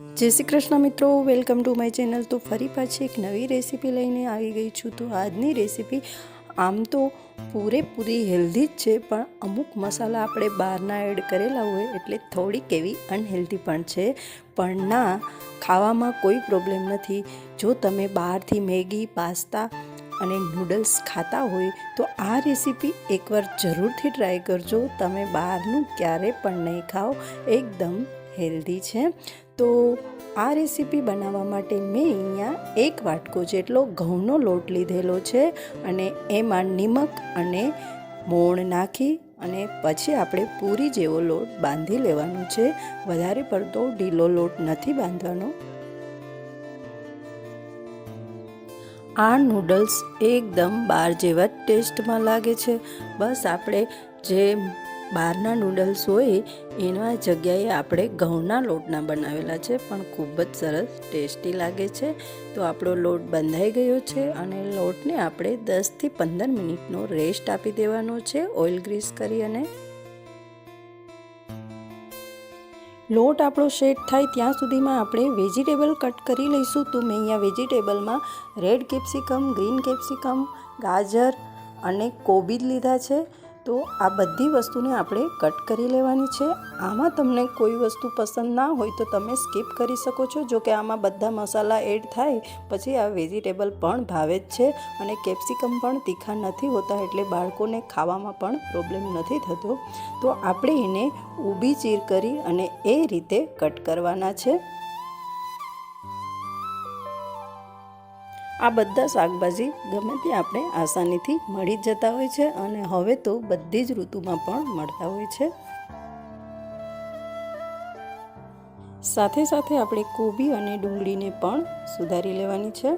જય શ્રી કૃષ્ણ મિત્રો, welcome to my channel. તો ફરી પાછી એક નવી રેસીપી લઈને આવી ગઈ છું. તો આજની રેસીપી આમ તો પૂરેપૂરી હેલ્ધી જ છે, પણ અમુક મસાલા આપણે બહારના એડ કરેલા હોય એટલે થોડીક એવી અનહેલ્ધી પણ છે. પણ ના, ખાવામાં કોઈ પ્રોબ્લેમ નથી. જો તમે બહારથી મેગી, પાસ્તા અને નૂડલ્સ ખાતા હોય, તો આ રેસીપી એકવાર જરૂરથી ટ્રાય કરજો. તમે બહારનું ક્યારે પણ નહીં ખાઓ, એકદમ હેલ્ધી છે. તો આ રેસીપી બનાવવા માટે મેં અહીંયા એક વાટકો જેટલો ઘઉંનો લોટ લીધેલો છે અને એમાં નિમક અને મોણ નાખી અને પછી આપણે પૂરી જેવો લોટ બાંધી લેવાનો છે. વધારે પડતો ઢીલો લોટ નથી બાંધવાનો. આ નૂડલ્સ એકદમ બાર જેવા ટેસ્ટમાં લાગે છે. બસ આપણે જે બહારના નૂડલ્સ હોય, એના જગ્યાએ આપણે ઘઉંના લોટના બનાવેલા છે, પણ ખૂબ જ સરસ ટેસ્ટી લાગે છે. તો આપણો લોટ બંધાઈ ગયો છે અને લોટને આપણે દસથી પંદર મિનિટનો રેસ્ટ આપી દેવાનો છે, ઓઇલ ગ્રીસ કરી અને. લોટ આપણો શેડ થાય ત્યાં સુધીમાં આપણે વેજીટેબલ કટ કરી લઈશું. તો મેં અહીંયા વેજીટેબલમાં રેડ કેપ્સિકમ, ગ્રીન કેપ્સિકમ, ગાજર અને કોબીજ લીધા છે. તો આ બધી વસ્તુને આપણે કટ કરી લેવાની છે. આમાં તમને કોઈ વસ્તુ પસંદ ના હોય તો તમે સ્કીપ કરી શકો છો, જો કે આમાં બધા મસાલા એડ થાય પછી આ વેજીટેબલ પણ ભાવે જ છે અને કેપ્સિકમ પણ તીખા નથી હોતા એટલે બાળકોને ખાવામાં પણ પ્રોબ્લેમ નથી થતો. તો આપણે એને ઊભી ચીર કરી અને એ રીતે કટ કરવાના છે. આ બધા શાકભાજી ગમે તે આપણે આસાનીથી મળી જ જતા હોય છે અને હવે તો બધી જ ઋતુમાં પણ મળતા હોય છે. સાથે સાથે આપણે કોબી અને ડુંગળીને પણ સુધારી લેવાની છે.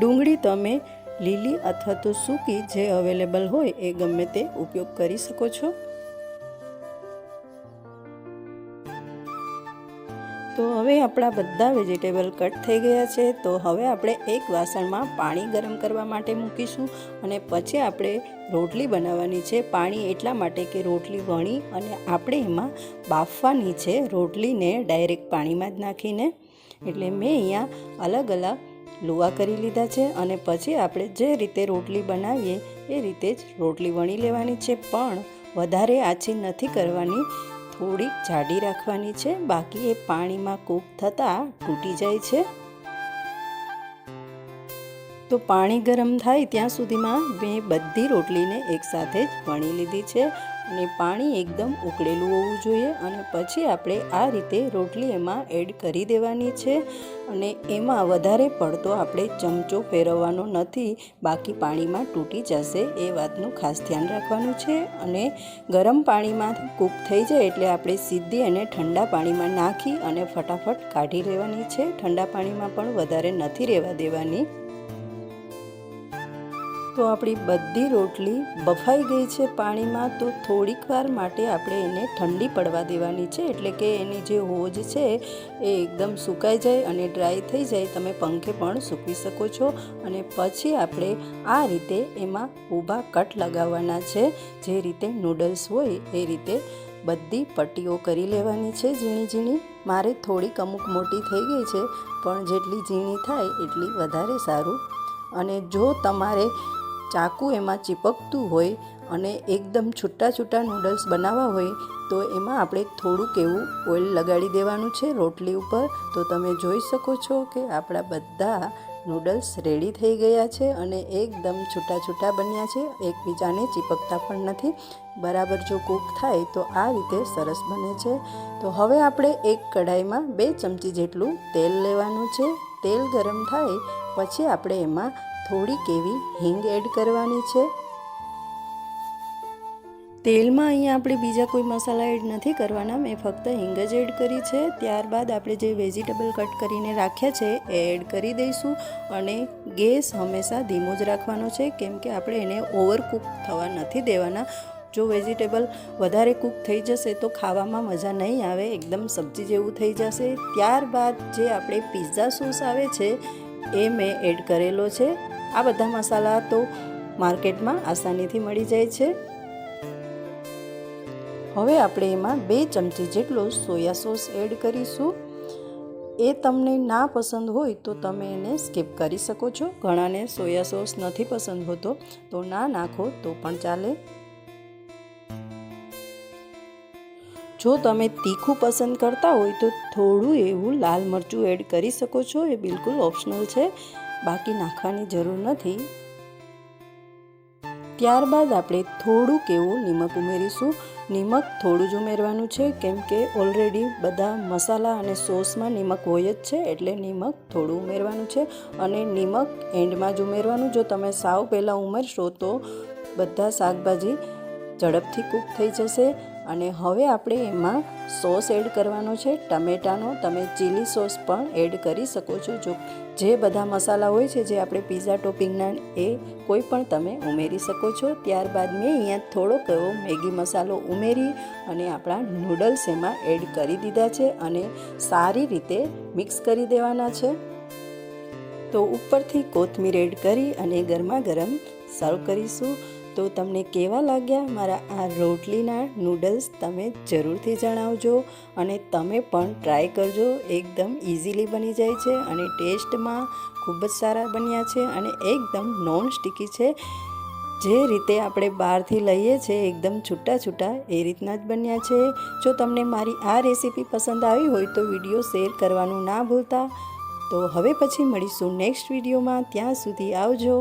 ડુંગળી તમે લીલી અથવા તો સૂકી જે અવેલેબલ હોય એ ગમે તે ઉપયોગ કરી શકો છો. તો હવે આપણા બધા વેજીટેબલ કટ થઈ ગયા છે. તો હવે આપણે એક વાસણમાં પાણી ગરમ કરવા માટે મૂકીશું અને પછી આપણે રોટલી બનાવવાની છે. પાણી એટલા માટે કે રોટલી વણી અને આપણે એમાં બાફવાની છે રોટલીને ડાયરેક્ટ પાણીમાં જ નાખીને. એટલે મેં અહીંયા અલગ અલગ લુવા કરી લીધા છે અને પછી આપણે જે રીતે રોટલી બનાવીએ એ રીતે જ રોટલી વણી લેવાની છે. પણ વધારે આછી નથી કરવાની. થોડીક જાડી રાખવાની છે. બાકી એ પાણીમાં કૂક થતાં તૂટી જાય છે. તો પાણી ગરમ થાય ત્યાં સુધીમાં મેં બધી રોટલીને એકસાથે જ વણી લીધી છે અને પાણી એકદમ ઉકળેલું હોવું જોઈએ અને પછી આપણે આ રીતે રોટલી એમાં એડ કરી દેવાની છે અને એમાં વધારે પડતો આપણે ચમચો ફેરવવાનો નથી, બાકી પાણીમાં તૂટી જશે એ વાતનું ખાસ ધ્યાન રાખવાનું છે અને ગરમ પાણીમાં કૂક થઈ જાય એટલે આપણે સીધી એને ઠંડા પાણીમાં નાખી અને ફટાફટ કાઢી લેવાની છે. ઠંડા પાણીમાં પણ વધારે નથી રહેવા દેવાની. તો આપણી બધી રોટલી બફાઈ ગઈ છે પાણીમાં, તો થોડીક વાર માટે આપણે એને ઠંડી પડવા દેવાની છે. એટલે કે એની જે હોજ છે એ એકદમ સુકાઈ જાય અને ડ્રાય થઈ જાય. તમે પંખે પણ સૂકવી શકો છો. અને પછી આપણે આ રીતે એમાં ઊભા કટ લગાવવાના છે. જે રીતે નૂડલ્સ હોય એ રીતે બધી પટ્ટીઓ કરી લેવાની છે. ઝીણી ઝીણી. મારે થોડીક અમુક મોટી થઈ ગઈ છે, પણ જેટલી ઝીણી થાય એટલી વધારે સારું. અને જો તમારે ચાકુ એમાં ચીપકતું હોય અને એકદમ છૂટા છૂટા નૂડલ્સ બનાવવા હોય, તો એમાં આપણે થોડુંક એવું ઓઇલ લગાડી દેવાનું છે રોટલી ઉપર. તો તમે જોઈ શકો છો કે આપણા બધા નૂડલ્સ રેડી થઈ ગયા છે અને એકદમ છૂટા છૂટા બન્યા છે. એકબીજાને ચીપકતા પણ નથી. બરાબર જો કૂક થાય તો આ રીતે સરસ બને છે. તો હવે આપણે એક કઢાઈમાં બે ચમચી જેટલું તેલ લેવાનું છે. તેલ ગરમ થાય, પછી આપણે એમાં થોડીક એવી હિંગ એડ કરવાની છે. તેલમાં અહીંયા આપણે બીજા કોઈ મસાલા એડ નથી કરવાના. મેં ફક્ત હિંગ જ એડ કરી છે. ત્યારબાદ આપણે જે વેજીટેબલ કટ કરીને રાખ્યા છે એ એડ કરી દઈશું. અને ગેસ હંમેશા ધીમો જ રાખવાનો છે, કેમ કે આપણે એને ઓવર કૂક થવા નથી દેવાના. જો વેજીટેબલ વધારે કૂક થઈ જશે તો ખાવામાં મજા નહીં આવે, એકદમ સબ્જી જેવું થઈ જશે. ત્યારબાદ જે આપણે પિઝા સોસ આવે છે, એ મેં એડ કરેલો છે. આ બધા મસાલા તો માર્કેટમાં આસાનીથી મળી જાય છે. હવે આપણે એમાં બે ચમચી જેટલો સોયા સોસ એડ કરીશું. એ તમને ના પસંદ હોય તો તમે એને સ્કીપ કરી શકો છો. ઘણાને સોયા સોસ નથી પસંદ હોતો તો ના નાખો તો પણ ચાલે. જો તમે તીખું પસંદ કરતા હોય તો થોડું એવું લાલ મરચું એડ કરી શકો છો. એ બિલકુલ ઓપ્શનલ છે. બાકી નાખવાની જરૂર નથી. ત્યારબાદ આપણે થોડુંક એવું નિમક ઉમેરીશું. નિમક થોડું જ ઉમેરવાનું છે, કેમ કે ઓલરેડી બધા મસાલા અને સોસમાં નિમક હોય જ છે, એટલે નિમક થોડું ઉમેરવાનું છે. અને નિમક એન્ડમાં જ ઉમેરવાનું. જો તમે સાવ પહેલાં ઉમેરશો તો બધા શાકભાજી ઝડપથી કૂક થઈ જશે. અને હવે આપણે એમાં સોસ એડ કરવાનો છે, ટમેટાનો. તમે ચીલી સોસ પણ એડ કરી શકો છો. જો જે બધા મસાલા હોય છે, જે આપણે પીઝા ટોપિંગના એ કોઈ પણ તમે ઉમેરી શકો છો. ત્યારબાદ મેં અહીંયા થોડોક એવો મેગી મસાલો ઉમેરી અને આપણા નૂડલ્સ એમાં એડ કરી દીધા છે અને સારી રીતે મિક્સ કરી દેવાના છે. તો ઉપરથી કોથમીર એડ કરી અને ગરમા ગરમ સર્વ કરીશું. તો તમને કેવા લાગ્યા મારા આ રોટલીના નૂડલ્સ તમે જરૂરથી જણાવજો અને તમે પણ ટ્રાય કરજો. એકદમ ઇઝીલી બની જાય છે અને ટેસ્ટમાં ખૂબ જ સારા બન્યા છે અને એકદમ નોન સ્ટિકી છે. જે રીતે આપણે બહારથી લઈએ છીએ એકદમ છૂટા છૂટા એ રીતના જ બન્યા છે. જો તમને મારી આ રેસીપી પસંદ આવી હોય તો વીડિયો શેર કરવાનું ના ભૂલતા. તો હવે પછી મળીશું નેક્સ્ટ વિડીયોમાં ત્યાં સુધી આવજો.